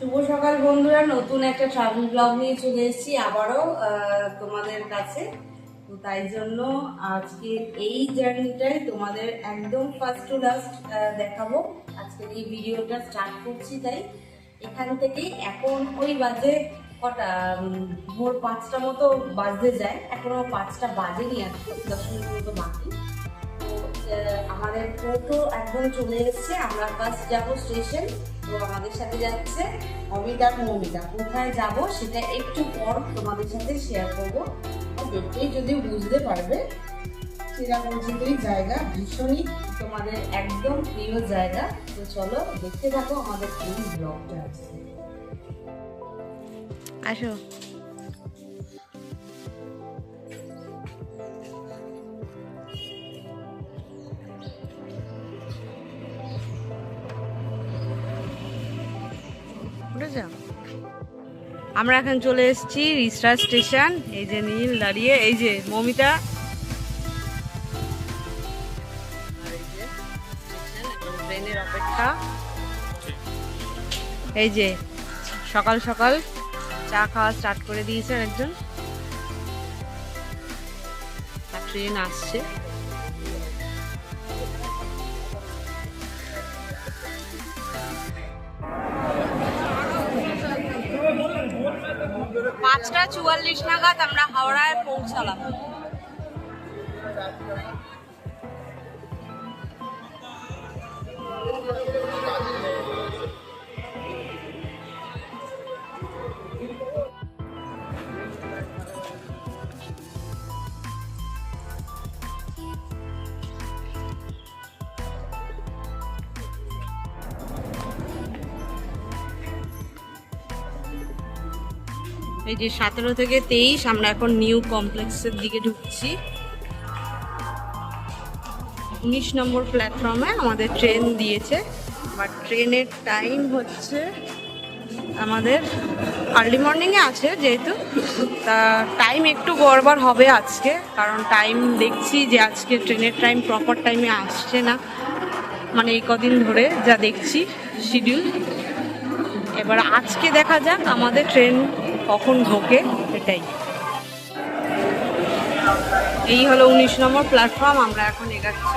শুভ সকাল বন্ধুরা, নতুন একটা ট্রাভেল ব্লগ নিয়ে চলে এসেছি আবারও তোমাদের কাছে। তো তাই জন্য আজকে এই জার্নিটাই তোমাদের একদম ফার্স্ট টু লাস্ট দেখাবো। আজকের এই ভিডিওটা স্টার্ট করছি তাই। এখান থেকে এখন ওই বাজে কটা ভোর পাঁচটা মতো বাজতে যায়। এখনও পাঁচটা বাজেনি আর কি, দশ মিনিট মতো বাকি। আমাদের টোটো একদম চলে এসেছে। আমরা ফার্স্ট যাব স্টেশন তো আমাদের সাথে যাচ্ছে অমিতা মমিতা। কোথায় যাব সেটা একটু পর তোমাদের সাথে শেয়ার করব। দেখতেই যদি বুঝতে পারবে চিরাপরিচিতই জায়গা ভীষণই তোমাদের একদম প্রিয় জায়গা। তো চলো দেখতে থাকো আমাদের এই ব্লগটা আছে আসো। আমরা এখন চলে এসেছি রিস্টার স্টেশন। এই যে নীল দাঁড়িয়ে, এই যে মমিতা। ট্রেনের অপেক্ষা এই যে সকাল সকাল চা খাওয়া স্টার্ট করে দিয়েছে একজন। ট্রেন আসছে। পাঁচটা চুয়াল্লিশ নাগাদ আমরা হাওড়ায় পৌঁছালাম। এই যে সতেরো থেকে তেইশ, আমরা এখন নিউ কমপ্লেক্সের দিকে ঢুকছি। উনিশ নম্বর প্ল্যাটফর্মে আমাদের ট্রেন দিয়েছে। বাট ট্রেনের টাইম হচ্ছে আমাদের আর্লি মর্নিংয়ে আছে যেহেতু। তা টাইম একটু গড়বড় হবে আজকে, কারণ টাইম দেখছি যে আজকে ট্রেনের টাইম প্রপার টাইমে আসছে না। মানে এই কদিন ধরে যা দেখছি শিডিউল এবার আজকে দেখা যাক আমাদের ট্রেন কখন ঢোকে এটাই। এই হলো উনিশ নম্বর প্ল্যাটফর্ম আমরা এখন এগাচ্ছি।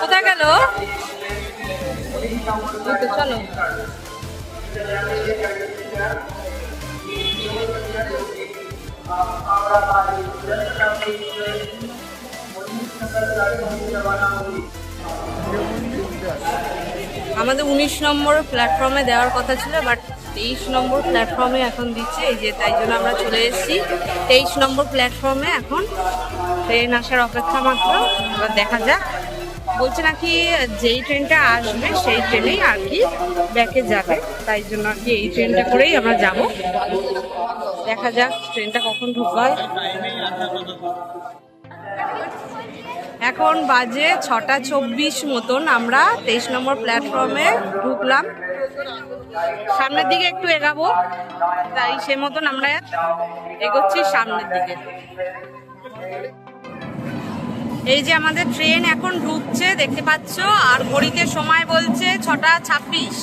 কোথায় গেল? চলো। আমাদের উনিশ নম্বর প্ল্যাটফর্মে দেওয়ার কথা ছিল বাট তেইশ নম্বর প্ল্যাটফর্মে এখন দিচ্ছে, এই যে তাই জন্য আমরা চলে এসেছি। তেইশ নম্বর প্ল্যাটফর্মে এখন ট্রেন আসার অপেক্ষা মাত্র, এবার দেখা যাক। বলছে নাকি যেই ট্রেনটা আসবে, সেই ট্রেনেই আর কি ব্যাকে যাবে। তাই জন্য আর কি এই ট্রেনটা করেই আমরা যাব। দেখা যাক ট্রেনটা কখন ঢুকবার এখন বাজে ছটা চব্বিশ মতন, আমরা তেইশ নম্বর প্ল্যাটফর্মে ঢুকলাম। সামনের দিকে একটু এগাবো, তাই সে মতন আমরা এগোচ্ছি সামনের দিকে। এই যে আমাদের ট্রেন এখন ঢুকছে, দেখতে পাচ্ছ, আর ঘড়িতে সময় বলছে ছটা ছাব্বিশ।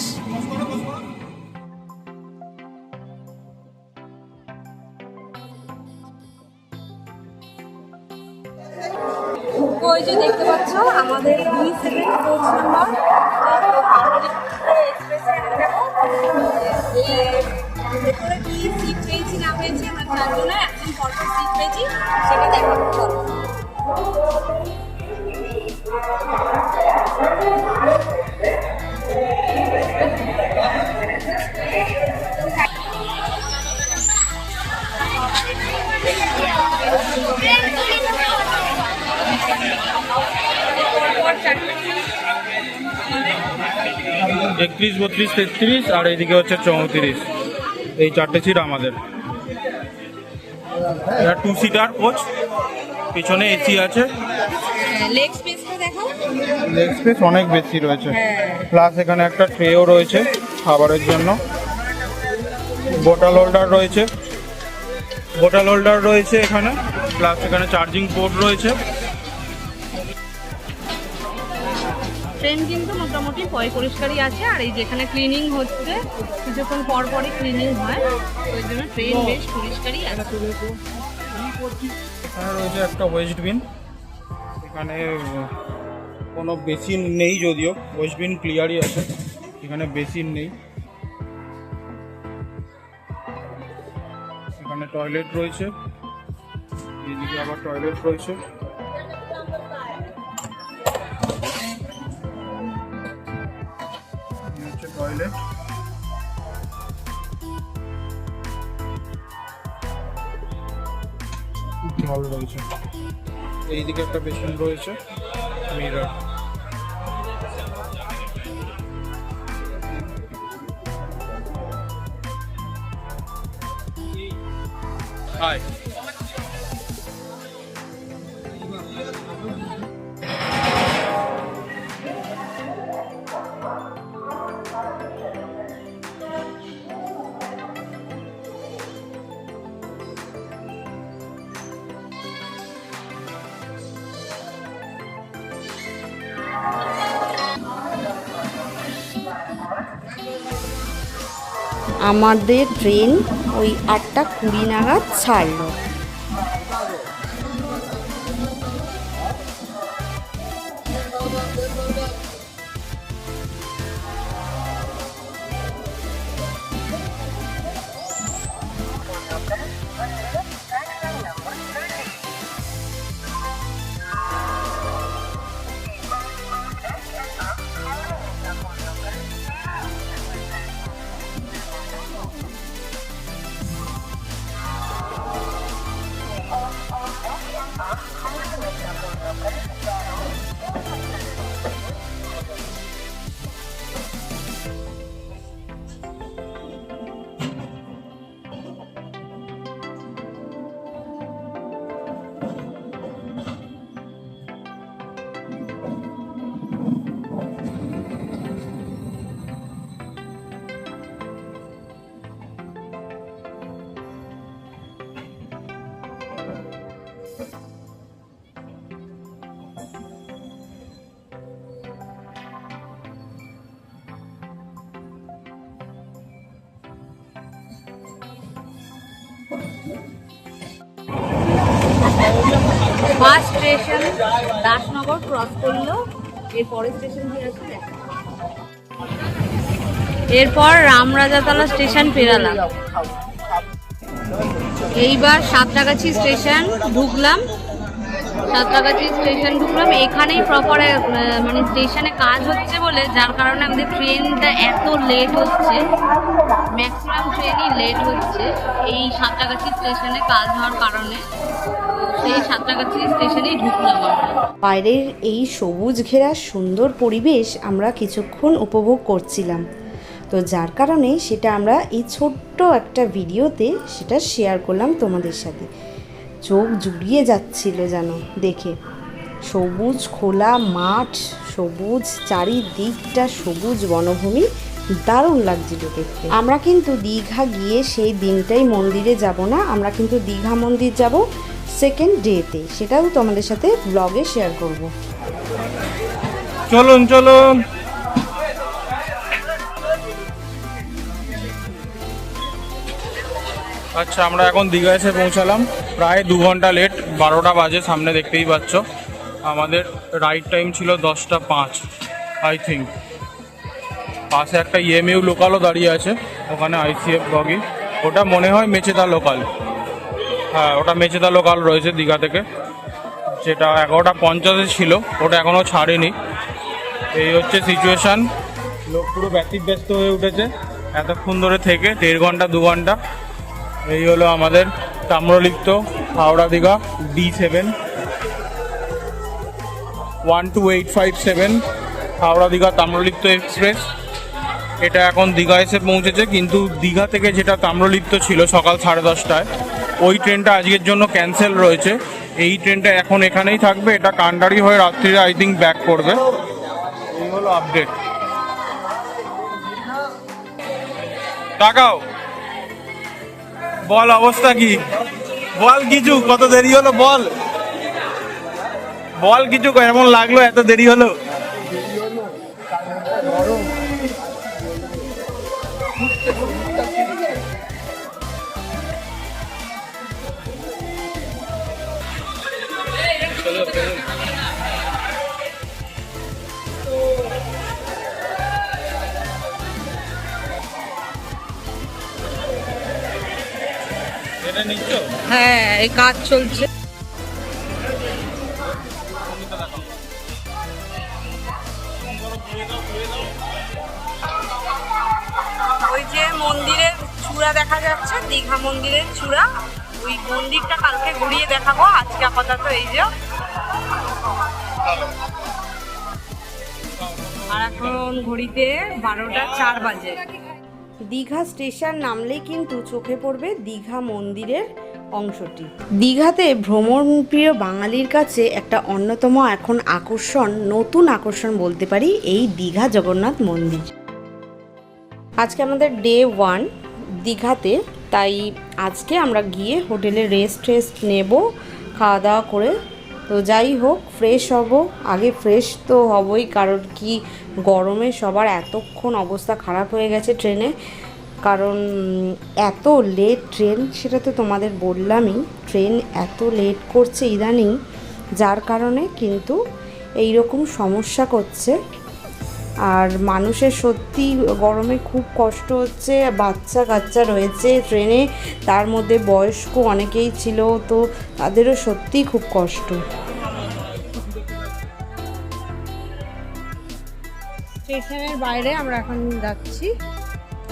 ওই যে দেখতে পাচ্ছ আমাদের দুই সেভেন কোচ নাম্বার একত্রিশ বত্রিশ তেত্রিশ আর এইদিকে হচ্ছে চৌত্রিশ। এই চারটে সিট আমাদের। এটা টু সিটার কোচ পিছনে এসি আছে। লেগ স্পেসটা লেগ স্পেস অনেক বেশি রয়েছে। হ্যাঁ। প্লাস এখানে একটা ট্রেও রয়েছে খাবারের জন্য। বোটাল হোল্ডার রয়েছে। বোটাল হোল্ডার রয়েছে এখানে। প্লাস এখানে চার্জিং পোর্ট রয়েছে। ট্রেন কিন্তু মোটামুটি পয় পরিষ্কারই আছে। আর এই যেখানে ক্লিনিং হচ্ছে কিছুক্ষণ পর পরই ক্লিনিং হয়। ওই জন্য ট্রেন বেশ পরিষ্কারই আছে। এখানে রয়েছে একটা ওয়েস্ট বিন এখানে কোনো বেসিন নেই যদিও। ওয়েস্ট বিন ক্লিয়ারই আছে। এখানে বেসিন নেই। এখানে টয়লেট রয়েছে। এদিকে আবার টয়লেট রয়েছে। হচ্ছে টয়লেট রয়েছে। এইদিকে একটা বেসিন রয়েছে মিরর। হাই আমাদের ট্রেন ওই আটটা কুড়ি নাগাদ ছাড়লো। ফার্স্ট স্টেশন দাসনগর ক্রস করল। এরপরে স্টেশন কি আছে এরপর রামরাজাতলা স্টেশন পেরালাম। এইবার সাতটাগাছি স্টেশন ঢুকলাম। সাতটাগাছি স্টেশন ঢুকলাম। এখানেই প্রপার মানে স্টেশনে কাজ হচ্ছে বলে, যার কারণে আমাদের ট্রেনটা এত লেট হচ্ছে। ম্যাক্সিমাম ট্রেনই লেট হচ্ছে এই সাতটাগাছি স্টেশনে কাজ হওয়ার কারণে। সেই সাতটাগাছি স্টেশনেই ঢুকলাম বাইরের এই সবুজ ঘেরা সুন্দর পরিবেশ আমরা কিছুক্ষণ উপভোগ করছিলাম। তো যার কারণে সেটা আমরা এই ছোট্ট একটা ভিডিওতে সেটা শেয়ার করলাম তোমাদের সাথে। চোখ জুড়িয়ে যাচ্ছিল যেন দেখে। সবুজ খোলা মাঠ, সবুজ চারিদিকটা, সবুজ বনভূমি, দারুণ লাগছিল দেখতে। আমরা কিন্তু দীঘা গিয়ে সেই দিনটাই মন্দিরে যাব না, আমরা কিন্তু দীঘা মন্দির যাব সেকেন্ড ডেতে সেটাও তোমাদের সাথে ব্লগে শেয়ার করব। চলুন চলুন। আচ্ছা আমরা এখন দীঘা এসে পৌঁছালাম। প্রায় দু ঘণ্টা লেট বারোটা বাজে, সামনে দেখতেই পাচ্ছ। আমাদের রাইড টাইম ছিল দশটা পাঁচ আই থিঙ্ক পাশে একটা E ইএমইউ লোকালও দাঁড়িয়ে আছে, ওখানে আইসিএফ বগি। ওটা মনে হয় মেচেদা লোকাল হ্যাঁ ওটা মেচেদা লোকাল রয়েছে দীঘা থেকে। যেটা এগারোটা পঞ্চাশে ছিল, ওটা এখনও ছাড়েনি। এই হচ্ছে সিচুয়েশান লোক পুরো ব্যতিব্যস্ত হয়ে উঠেছে। এতক্ষণ ধরে থেকে, দেড় ঘণ্টা, দু ঘণ্টা। এই হলো আমাদের Tamralipta Howrah Digha D seven one two eight five seven Howrah Digha Tamralipta express. এটা এখন দীঘা এসে পৌঁছেছে, কিন্তু দীঘা থেকে যেটা তাম্রলিপ্ত ছিল সকাল সাড়ে দশটায়, ওই ট্রেনটা আজকের জন্য ক্যান্সেল রয়েছে। এই ট্রেনটা এখন এখানেই থাকবে, এটা কান্ডারি হয়ে রাত্রিরে আই থিঙ্ক ব্যাক করবে। এই হলো আপডেট তাকাও। বল অবস্থা কি? বল কিছু কত দেরি হলো বল? বল কিছু এমন লাগল? এত দেরি হলো? Thank you. হ্যাঁ এই কাজ চলছে। ওই যে মন্দিরের চূড়া দেখা যাচ্ছে, দীঘা মন্দিরের চূড়া। ওই মন্দিরটা কালকে ঘুরিয়ে দেখাবো, আজকে আপাতত এই যে। আর এখন ঘড়িতে বারোটা চার বাজে। দীঘা স্টেশন নামলেই কিন্তু চোখে পড়বে দীঘা মন্দিরের অংশটি। দীঘাতে ভ্রমণপ্রিয় বাঙালির কাছে একটা অন্যতম এখন আকর্ষণ, নতুন আকর্ষণ বলতে পারি, এই দীঘা জগন্নাথ মন্দির। আজকে আমাদের ডে ওয়ান দীঘাতে, তাই আজকে আমরা গিয়ে হোটেলে রেস্ট টেস্ট নেব খাওয়া দাওয়া করে তো যাই হোক ফ্রেশ হব। আগে ফ্রেশ তো হবই, কারণ কি গরমে সবার এতক্ষণ অবস্থা খারাপ হয়ে গেছে ট্রেনে। কারণ, এত লেট ট্রেন সেটা তো তোমাদের বললামই। ট্রেন এত লেট করছে ইদানিং, যার কারণে কিন্তু এই রকম সমস্যা করছে। আর মানুষের সত্যি গরমে খুব কষ্ট হচ্ছে, বাচ্চা কাচ্চা রয়েছে ট্রেনে, তার মধ্যে বয়স্ক অনেকেই ছিল, তো তাদেরও সত্যিই খুব কষ্ট। স্টেশনের বাইরে আমরা এখন যাচ্ছি।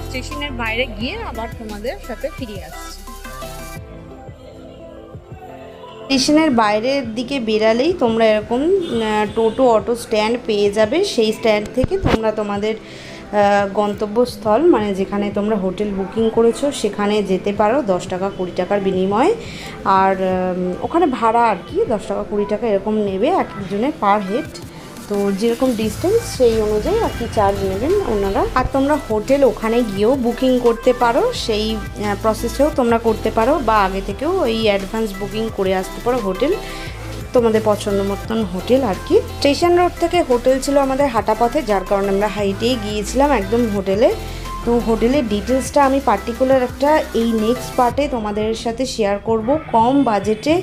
স্টেশনের বাইরে গিয়ে আবার তোমাদের সাথে ফিরে আসছি। স্টেশনের বাইরের দিকে বেরালেই তোমরা এরকম টোটো, অটো স্ট্যান্ড পেয়ে যাবে। সেই স্ট্যান্ড থেকে তোমরা তোমাদের গন্তব্যস্থল মানে যেখানে তোমরা হোটেল বুকিং করেছ, সেখানে যেতে পারো দশ টাকা কুড়ি টাকার বিনিময়ে। আর ওখানে ভাড়া আর কি, দশ টাকা কুড়ি টাকা এরকম নেবে এক একজনের পার হেড। তো যেরকম ডিস্টেন্স সেই অনুযায়ী আর কি চার্জ নেবেন ওনারা। আর তোমরা হোটেল ওখানে গিয়েও বুকিং করতে পারো, সেই প্রসেসেও তোমরা করতে পারো, বা আগে থেকেও এই অ্যাডভান্স বুকিং করে আসতে পারো হোটেল তোমাদের পছন্দ মতন হোটেল আর কি। স্টেশন রোড থেকে হোটেল ছিল আমাদের হাঁটা পথে যার কারণে আমরা হাইটেই গিয়েছিলাম একদম হোটেলে তো হোটেলের ডিটেলসটা আমি পার্টিকুলার একটা এই নেক্সট পার্টে তোমাদের সাথে শেয়ার করব। কম বাজেটে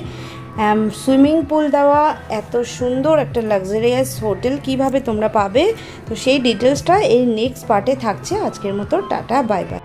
সুইমিং পুল দেওয়া এত সুন্দর একটা লাক্সারিয়াস হোটেল, কীভাবে তোমরা পাবে? তো সেই ডিটেলসটা এই নেক্সট পার্টে থাকছে। আজকের মতো টাটা, বাই বাই।